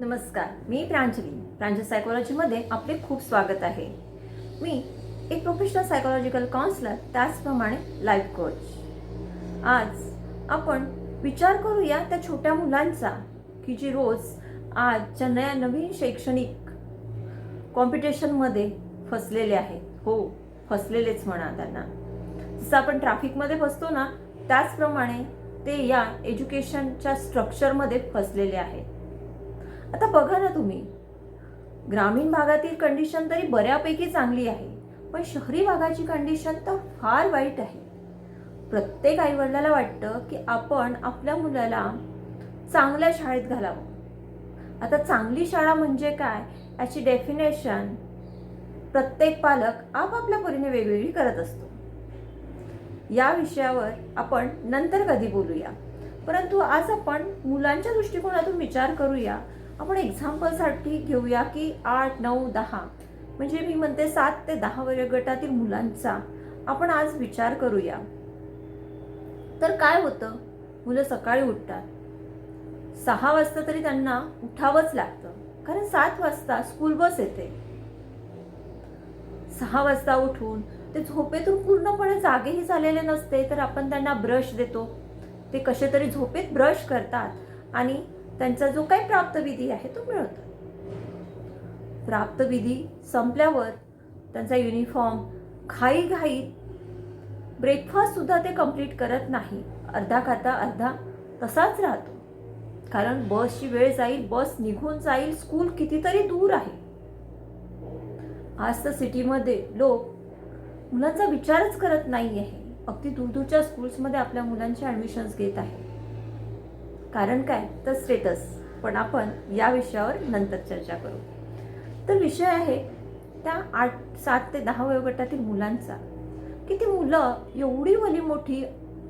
नमस्कार मी प्रांजली. प्रांजल सायकोलॉजीमध्ये आपले खूप स्वागत आहे. मी एक प्रोफेशनल सायकोलॉजिकल काउन्सलर त्याचप्रमाणे लाईफ कोच आज आपण विचार करूया त्या छोट्या मुलांचा की जी रोज आजच्या नया नवीन शैक्षणिक कॉम्पिटिशनमध्ये फसलेले आहेत. हो फसलेलेच म्हणा त्यांना. जसं आपण ट्रॅफिकमध्ये फसतो ना त्याचप्रमाणे ते या एज्युकेशनच्या स्ट्रक्चरमध्ये फसलेले आहेत. आता बघा ना तुम्ही. ग्रामीण भागातील कंडिशन तरी बऱ्यापैकी चांगली आहे पण शहरी भागाची कंडिशन तर फार वाईट आहे. प्रत्येक आईवडिलाला वाटतं की आपण आपल्या मुलाला चांगल्या शाळेत घालावं. आता चांगली शाळा म्हणजे काय याची डेफिनेशन प्रत्येक पालक आपापल्या परीने वेगवेगळी करत असतो. या विषयावर आपण नंतर कधी बोलूया. परंतु आज आपण मुलांच्या दृष्टिकोनातून विचार करूया. आपण एक्झाम्पलसाठी घेऊया की आठ नऊ दहा. म्हणजे मी म्हणते सात ते दहा वयोगटातील मुलांचा आपण आज विचार करूया. तर काय होतं? मुलं सकाळी उठतात. सहा वाजता तरी त्यांना उठावंच लागतं. कारण सात वाजता स्कूल बस येते. सहा वाजता उठून ते झोपेतून पूर्णपणे जागेही झालेले नसते तर आपण त्यांना ब्रश देतो. ते कसे तरी झोपेत ब्रश करतात आणि त्यांचा जो काही प्राप्तविधी आहे तो मिळवतात. प्राप्तविधी संपल्यावर त्यांचा युनिफॉर्म घाई घाईत ब्रेकफास्टसुद्धा ते कंप्लीट करत नाही. अर्धा खाता अर्धा तसाच राहतो. कारण बसची वेळ जाईल बस निघून जाईल स्कूल कितीतरी दूर आहे. आज तर सिटीमध्ये लोक मुलांचा विचारच करत नाही आहे अगदी दूरदूरच्या स्कूल्समध्ये आपल्या मुलांचे ॲडमिशन्स घेत आहे कारण काय? तर स्टेटस पण आपण या विषयावर नंतर चर्चा करू. तर विषय आहे त्या आठ सात ते दहा वयोगटातील मुलांचा. की ती मुलं एवढी वली मोठी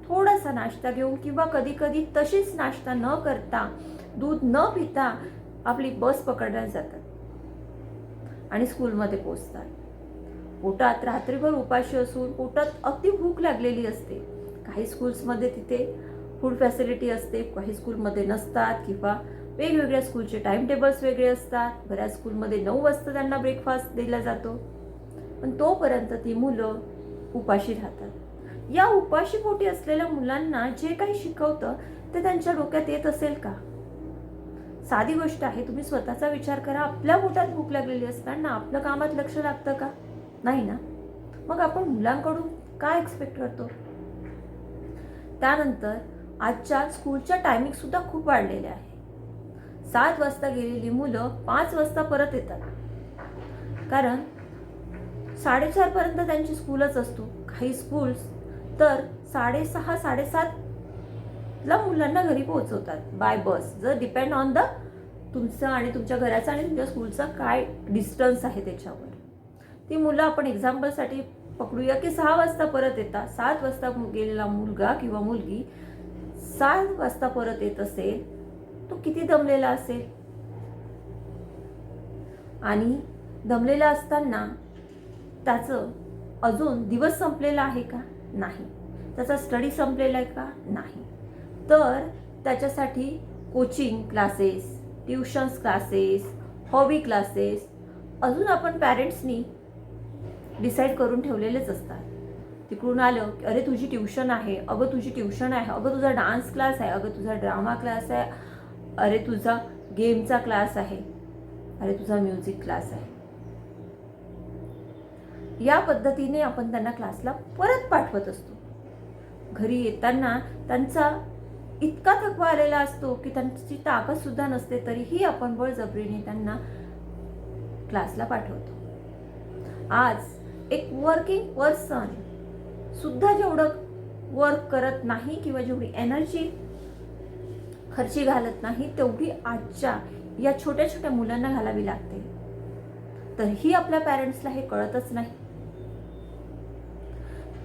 थोडासा नाश्ता घेऊन किंवा कधी कधी तशीच नाश्ता न करता दूध न पिता आपली बस पकडल्या जातात. आणि स्कूलमध्ये पोचतात पोटात रात्रीभर उपाशी असून पोटात अति भूक लागलेली असते. काही स्कूल्समध्ये तिथे फूड फॅसिलिटी असते काही स्कूलमध्ये नसतात किंवा वेगवेगळ्या स्कूलचे टाइमटेबल्स वेगळे असतात. बऱ्याच स्कूलमध्ये नऊ वाजता त्यांना ब्रेकफास्ट दिला जातो. पण तोपर्यंत ती मुलं उपाशी राहतात. या उपाशी पोटी असलेल्या मुलांना जे काही शिकवतं ते त्यांच्या डोक्यात येत असेल का? साधी गोष्ट आहे तुम्ही स्वतःचा विचार करा. आपल्या पोटात भूक लागलेली असताना आपलं कामात लक्ष लागतं का? नाही ना? मग आपण मुलांकडून काय एक्सपेक्ट करतो? त्यानंतर आजच्या स्कूलच्या टायमिंग सुद्धा खूप वाढलेले आहे सात वाजता गेलेली मुलं पाच वाजता परत येतात. कारण साडेचारपर्यंत त्यांची स्कूलच असतो. काही स्कूल्स तर साडेसहा साडेसातला मुलांना घरी पोहोचवतात बाय बस जर डिपेंड ऑन द तुमचं आणि तुमच्या घराचं आणि तुमच्या स्कूलचा काय डिस्टन्स आहे त्याच्यावर. ती मुलं आपण एक्झाम्पलसाठी पकडूया की सहा वाजता परत येतात. सात वाजता गेलेला मुलगा किंवा मुलगी सात वाजता परत येत असेल तो किती दमलेला असेल? आणि दमलेला असताना त्याचं अजून दिवस संपलेला आहे का? नाही. त्याचा स्टडी संपलेला आहे का? नाही. तर त्याच्यासाठी coaching classes tuitions classes hobby classes अजून आपण पॅरेंट्सनी डिसाईड करून ठेवलेलेच असतात. तिकडून आलं की अरे तुझी ट्युशन आहे. अगं तुझी ट्युशन आहे. अगं तुझा डान्स क्लास आहे. अगं तुझा ड्रामा क्लास आहे. अरे तुझा गेमचा क्लास आहे. अरे तुझा म्युझिक क्लास आहे. या पद्धतीने आपण त्यांना क्लासला परत पाठवत असतो. घरी येताना त्यांचा इतका थकवा आलेला असतो की त्यांची ताकद सुद्धा नसते तरीही आपण बळजबरीने त्यांना क्लासला पाठवतो. आज एक वर्किंग पर्सन सुद्धा जेवढं वर्क करत नाही किंवा जेवढी एनर्जी खर्ची घालत नाही तेवढी आजच्या या छोट्या छोट्या मुलांना घालावी लागते. तरीही आपल्या पॅरेंट्सला हे कळतच नाही.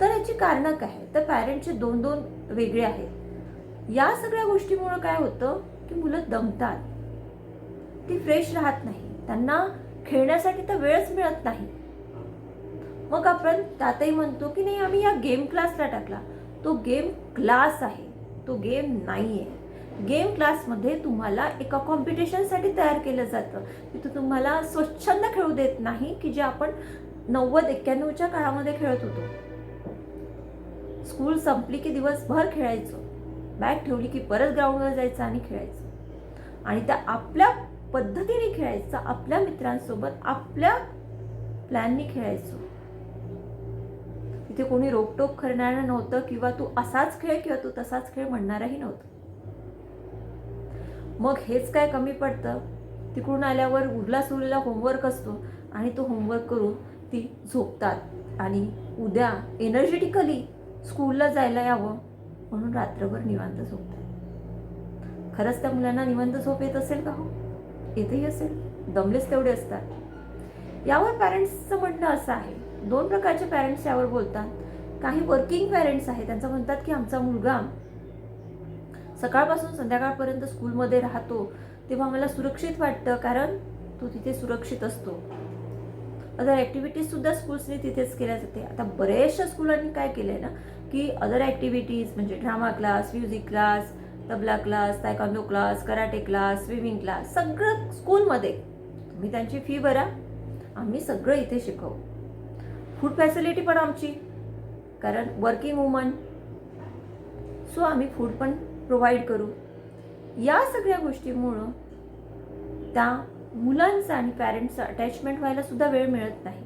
तर याची कारणं काय तर पॅरेंट्सचे दोन दोन वेगळे आहेत. या सगळ्या गोष्टीमुळे काय होतं की मुलं दमतात. ती फ्रेश राहत नाही. त्यांना खेळण्यासाठी तर वेळच मिळत नाही. मग आपण त्यातही म्हणतो की नाही आम्ही या गेम क्लासला टाकला. तो गेम क्लास आहे. तो गेम नाही आहे गेम क्लासमध्ये तुम्हाला एका कॉम्पिटिशनसाठी तयार केलं जातं. तिथं तुम्हाला स्वच्छंद खेळू देत नाही की जे आपण नव्वद एक्क्याण्णवच्या काळामध्ये खेळत होतो. स्कूल संपली की दिवसभर खेळायचो. बॅग ठेवली की परत ग्राउंडवर जायचं आणि खेळायचं. आणि त्या आपल्या पद्धतीने खेळायचं आपल्या मित्रांसोबत आपल्या प्लॅननी खेळायचो. तिथे कोणी रोकटोक करणारं नव्हतं किंवा तू असाच खेळ किंवा तू तसाच खेळ म्हणणारही नव्हतं. मग हेच काय कमी पडतं? तिकडून आल्यावर उरला सुरलेला होमवर्क असतो आणि तो होमवर्क करून ती झोपतात. आणि उद्या एनर्जेटिकली स्कूलला जायला यावं म्हणून रात्रभर निवांत झोपतात. खरंच त्या मुलांना निवांत झोप येत असेल का हो? येतही असेल. दमलेच तेवढे असतात. यावर पॅरेंट्सचं म्हणणं असं आहे दोन प्रकारचे पॅरेंट्स यावर बोलतात. काही वर्किंग पॅरेंट्स आहेत त्यांचं म्हणतात की आमचा मुलगा सकाळपासून संध्याकाळपर्यंत स्कूलमध्ये राहतो तेव्हा मला सुरक्षित वाटतं कारण तो तिथे सुरक्षित असतो. अदर ॲक्टिव्हिटीजसुद्धा स्कूल्सने तिथेच केल्या जाते. आता बऱ्याचशा स्कूलांनी काय केलं आहे ना की अदर ॲक्टिव्हिटीज म्हणजे drama class music class tabla class taekwondo class karate class swimming class सगळं स्कूलमध्ये तुम्ही त्यांची फी भरा. आम्ही सगळं इथे शिकवू. फूड फॅसिलिटी पण आमची. कारण वर्किंग वुमन सो आम्ही फूड पण प्रोव्हाइड करू. या सगळ्या गोष्टीमुळं त्या मुलांचं आणि पॅरेंट्सचं अटॅचमेंट व्हायला सुद्धा वेळ मिळत नाही.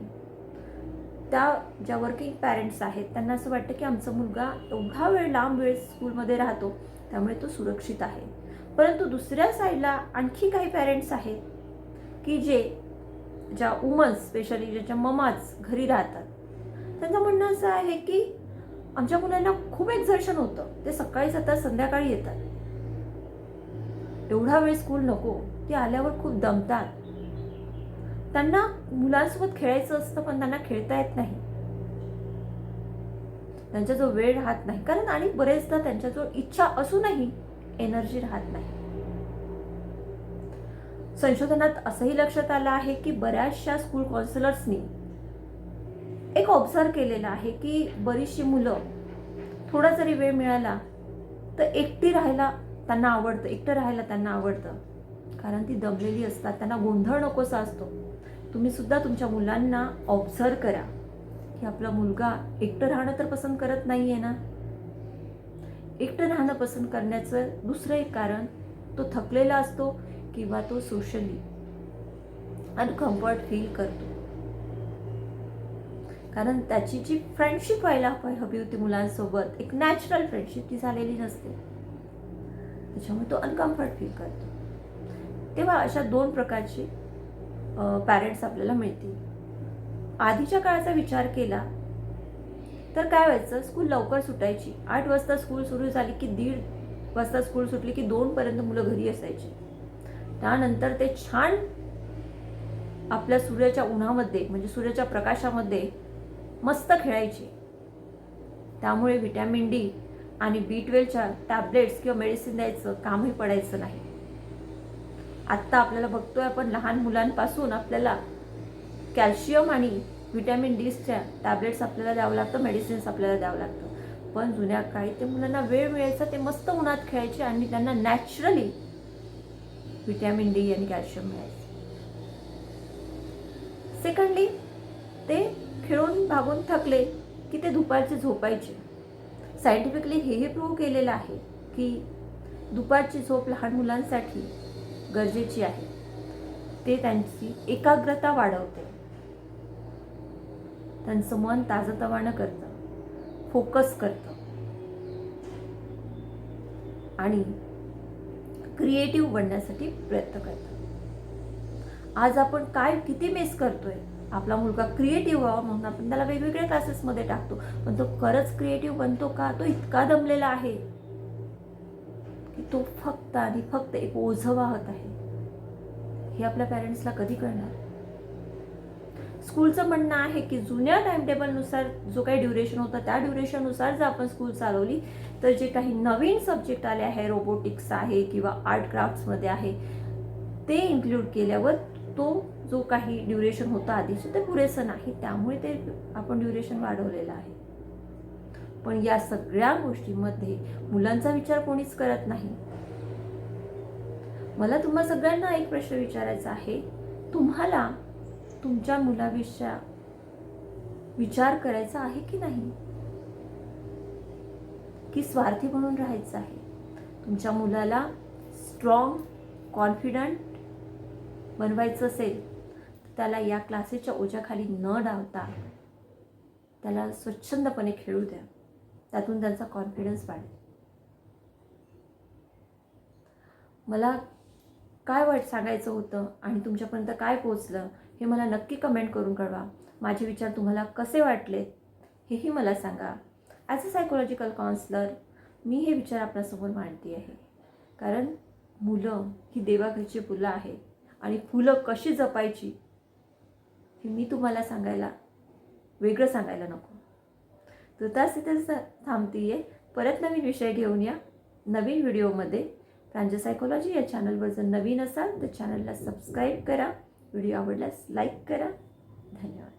त्या ज्या वर्किंग पॅरेंट्स आहेत त्यांना असं वाटतं की आमचा मुलगा एवढा वेळ लांब वेळ स्कूलमध्ये राहतो त्यामुळे तो सुरक्षित आहे. परंतु दुसऱ्या साईडला आणखी काही पॅरेंट्स आहेत की जे ज्या वुमन्स स्पेशली ज्याच्या ममाच घरी राहतात त्यांचं म्हणणं असं आहे की आमच्या मुलांना खूप एक्झर्शन होतं. ते सकाळी जातात संध्याकाळी येतात. एवढा वेळ स्कूल नको. ते आल्यावर खूप दमतात. त्यांना मुलांसोबत खेळायचं असतं पण त्यांना खेळता येत नाही. त्यांचा जो वेळ राहत नाही. कारण आणि बरेचदा त्यांच्याजवळ इच्छा असूनही एनर्जी राहत नाही. संशोधनात असंही लक्षात आलं आहे की बऱ्याचशा स्कूल कॉन्सलर्सनी एक ऑब्झर्व केलेलं आहे की बरीचशी मुलं थोडा जरी वेळ मिळाला तर एकटी राहायला त्यांना आवडतं एकटं राहायला त्यांना आवडतं. कारण ती दमलेली असतात त्यांना गोंधळ नकोसा असतो. तुम्ही सुद्धा तुमच्या मुलांना ऑब्झर्व करा की आपला मुलगा एकटं राहणं तर पसंत करत नाही आहे ना? एकटं राहणं पसंत करण्याचं दुसरं एक कारण तो थकलेला असतो किंवा तो सोशली अनकम्फर्ट फील करतो. कारण त्याची जी फ्रेंडशिप व्हायला हवी होती मुलांसोबत एक नॅचरल फ्रेंडशिप ती झालेली नसते. त्याच्यामुळे तो अनकम्फर्ट फील करतो. तेव्हा अशा दोन प्रकारचे पॅरेंट्स आपल्याला मिळतील. आधीच्या काळाचा विचार केला तर काय व्हायचं स्कूल लवकर सुटायची. आठ वाजता स्कूल सुरू झाली की दीड वाजता स्कूल सुटली की दोनपर्यंत मुलं घरी असायची. त्यानंतर ते छान आपल्या सूर्याच्या उन्हामध्ये म्हणजे सूर्याच्या प्रकाशामध्ये मस्त खेळायचे. त्यामुळे व्हिटॅमिन डी आणि बी ट्वेल्वच्या टॅबलेट्स किंवा मेडिसिन द्यायचं कामही पडायचं नाही. आत्ता आपल्याला बघतोय आपण लहान मुलांपासून आपल्याला कॅल्शियम आणि व्हिटॅमिन डीच्या टॅबलेट्स आपल्याला द्यावं लागतं मेडिसिन्स आपल्याला द्यावं लागतं. पण जुन्या काळी ते मुलांना वेळ मिळायचा ते मस्त उन्हात खेळायचे आणि त्यांना नॅचरली विटॅमिन डी आणि कॅल्शियम मिळायचं. सेकंडली ते खेळून भागून थकले की ते दुपारचे झोपायचे. सायंटिफिकली हेही प्रूव्ह केलेलं आहे की दुपारची झोप लहान मुलांसाठी गरजेची आहे. ते त्यांची एकाग्रता वाढवते. त्यांचं मन ताजतवानं करतं. फोकस करतं. आणि क्रिएटिव्ह बनण्यासाठी प्रयत्न करतात. आज आपण काय किती मिस करतोय? आपला मुलगा क्रिएटिव्ह व्हावा म्हणून आपण त्याला वेगवेगळ्या क्लासेसमध्ये टाकतो. पण तो खरंच क्रिएटिव्ह बनतो का? तो इतका दमलेला आहे की तो फक्त आणि फक्त एक ओझं वाहत आहे. हे आपल्या पॅरेंट्सला कधी कळणार? स्कूलचं म्हणणं आहे की जुन्या टाइम टेबलनुसार जो काही ड्युरेशन होता त्या ड्युरेशननुसार जर आपण स्कूल चालवली तर जे काही नवीन सब्जेक्ट आले आहे रोबोटिक्स आहे किंवा आर्ट क्राफ्ट्समध्ये आहे ते इन्क्लूड केल्यावर तो जो काही ड्युरेशन होता आधीचे ते पुरेसं नाही. त्यामुळे ते आपण ड्युरेशन वाढवलेलं आहे. पण या सगळ्या गोष्टीमध्ये मुलांचा विचार कोणीच करत नाही. मला तुम्हा सगळ्यांना एक प्रश्न विचारायचा आहे. तुम्हाला तुमच्या मुलाविषयी विचार करायचा आहे की नाही? की स्वार्थी म्हणून राहायचं आहे? तुमच्या मुलाला स्ट्रॉंग कॉन्फिडंट बनवायचं असेल तर त्याला या क्लासेसच्या ओझ्याखाली न डावता त्याला स्वच्छंदपणे खेळू द्या. त्यातून त्यांचा कॉन्फिडन्स वाढेल. मला काय वाट सांगायचं होतं आणि तुमच्यापर्यंत काय पोचलं हे मला नक्की कमेंट करून कळवा. माझे विचार तुम्हाला कसे वाटले हेही मला सांगा. ॲज अ सायकोलॉजिकल काउन्सलर मी हे विचार आपल्यासमोर मांडते आहे. कारण मुलं ही देवाघरची फुलं आहेत आणि फुलं कशी जपायची हे मी तुम्हाला सांगायला वेगळं सांगायला नको. तर त्याच तिथेच थांबते आहे परत नवीन विषय घेऊन या. नवीन व्हिडिओमध्ये प्रांजल सायकोलॉजी या चॅनलवर जर नवीन असाल तर चॅनलला सबस्क्राईब करा. व्हिडिओ आवडल्यास लाईक करा. धन्यवाद.